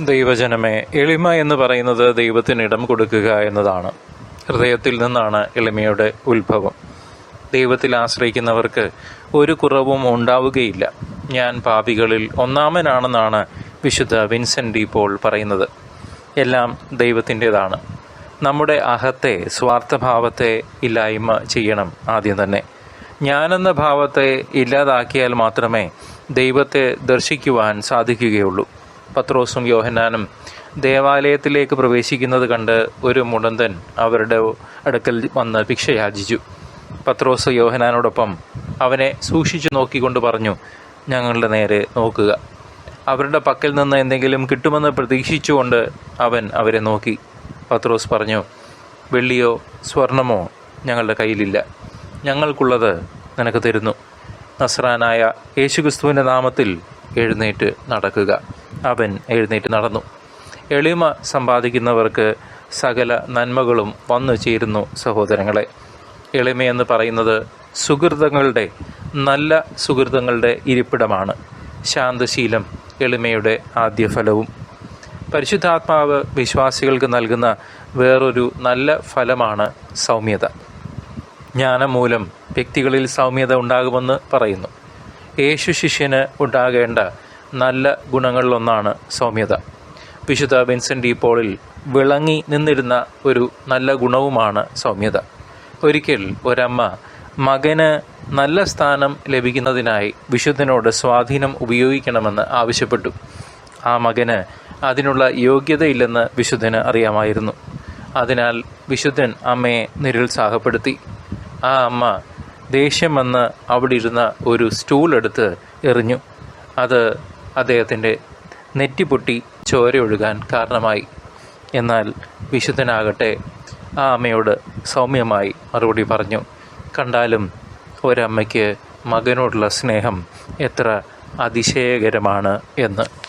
ദൈവജനമേ എളിമ എന്ന് പറയുന്നത് ദൈവത്തിന് ഇടം കൊടുക്കുക എന്നതാണ്. ഹൃദയത്തിൽ നിന്നാണ് എളിമയുടെ ഉത്ഭവം. ദൈവത്തിൽ ആശ്രയിക്കുന്നവർക്ക് ഒരു കുറവും ഉണ്ടാവുകയില്ല. ഞാൻ പാപികളിൽ ഒന്നാമനാണെന്നാണ് വിശുദ്ധ വിൻസെന്റ് ഡി പോൾ പറയുന്നത്. എല്ലാം ദൈവത്തിന്റെതാണ്. നമ്മുടെ അഹത്തെ സ്വാർത്ഥഭാവത്തെ ഇല്ലായ്മ ചെയ്യണം ആദ്യം തന്നെ. ഞാനെന്ന ഭാവത്തെ ഇല്ലാതാക്കിയാൽ മാത്രമേ ദൈവത്തെ ദർശിക്കുവാൻ സാധിക്കുകയുള്ളൂ. പത്രോസും യോഹന്നാനും ദേവാലയത്തിലേക്ക് പ്രവേശിക്കുന്നത് കണ്ട് ഒരു മുടന്തൻ അവരുടെ അടുക്കൽ വന്ന് ഭിക്ഷയാചിച്ചു. പത്രോസ് യോഹനാനോടൊപ്പം അവനെ സൂക്ഷിച്ചു നോക്കിക്കൊണ്ട് പറഞ്ഞു ഞങ്ങളുടെ നേരെ നോക്കുക. അവരുടെ പക്കൽ നിന്ന് എന്തെങ്കിലും കിട്ടുമെന്ന് പ്രതീക്ഷിച്ചുകൊണ്ട് അവൻ അവരെ നോക്കി. പത്രോസ് പറഞ്ഞു വെള്ളിയോ സ്വർണമോ ഞങ്ങളുടെ കയ്യിലില്ല. ഞങ്ങൾക്കുള്ളത് നിനക്ക് തരുന്നു. നസ്രാനായ യേശുക്രിസ്തുവിന്റെ നാമത്തിൽ എഴുന്നേറ്റ് നടക്കുക. അവൻ എഴുന്നേറ്റ് നടന്നു. എളിമ സമ്പാദിക്കുന്നവർക്ക് സകല നന്മകളും വന്നു ചേരുന്നു സഹോദരങ്ങളെ. എളിമയെന്ന് പറയുന്നത് സുഹൃതങ്ങളുടെ നല്ല സുഹൃതങ്ങളുടെ ഇരിപ്പിടമാണ്. ശാന്തശീലം എളിമയുടെ ആദ്യ ഫലവും പരിശുദ്ധാത്മാവ് വിശ്വാസികൾക്ക് നൽകുന്ന വേറൊരു നല്ല ഫലമാണ് സൗമ്യത. ജ്ഞാനം മൂലം വ്യക്തികളിൽ സൗമ്യത ഉണ്ടാകുമെന്ന് പറയുന്നു. യേശു ശിഷ്യന് ഉണ്ടാകേണ്ട നല്ല ഗുണങ്ങളിലൊന്നാണ് സൗമ്യത. വിശുദ്ധ വിൻസെന്റ് ഡി പോളിൽ വിളങ്ങി നിന്നിരുന്ന ഒരു നല്ല ഗുണവുമാണ് സൗമ്യത. ഒരിക്കൽ ഒരമ്മ മകന് നല്ല സ്ഥാനം ലഭിക്കുന്നതിനായി വിശുദ്ധനോട് സ്വാധീനം ഉപയോഗിക്കണമെന്ന് ആവശ്യപ്പെട്ടു. ആ മകന് അതിനുള്ള യോഗ്യതയില്ലെന്ന് വിശുദ്ധന് അറിയാമായിരുന്നു. അതിനാൽ വിശുദ്ധൻ അമ്മയെ നിരുത്സാഹപ്പെടുത്തി. ആ അമ്മ ദേഷ്യം വന്ന് അവിടെ ഇരുന്ന ഒരു സ്റ്റൂൾ എടുത്ത് എറിഞ്ഞു. അത് അദ്ദേഹത്തിന്റെ നെറ്റിപ്പൊട്ടി ചോരയൊഴുകാൻ കാരണമായി. എന്നാൽ വിശുദ്ധനാകട്ടെ ആ അമ്മയോട് സൗമ്യമായി മറുപടി പറഞ്ഞു കണ്ടാലും ഒരമ്മയ്ക്ക് മകനോടുള്ള സ്നേഹം എത്ര അതിശയകരമാണ് എന്ന്.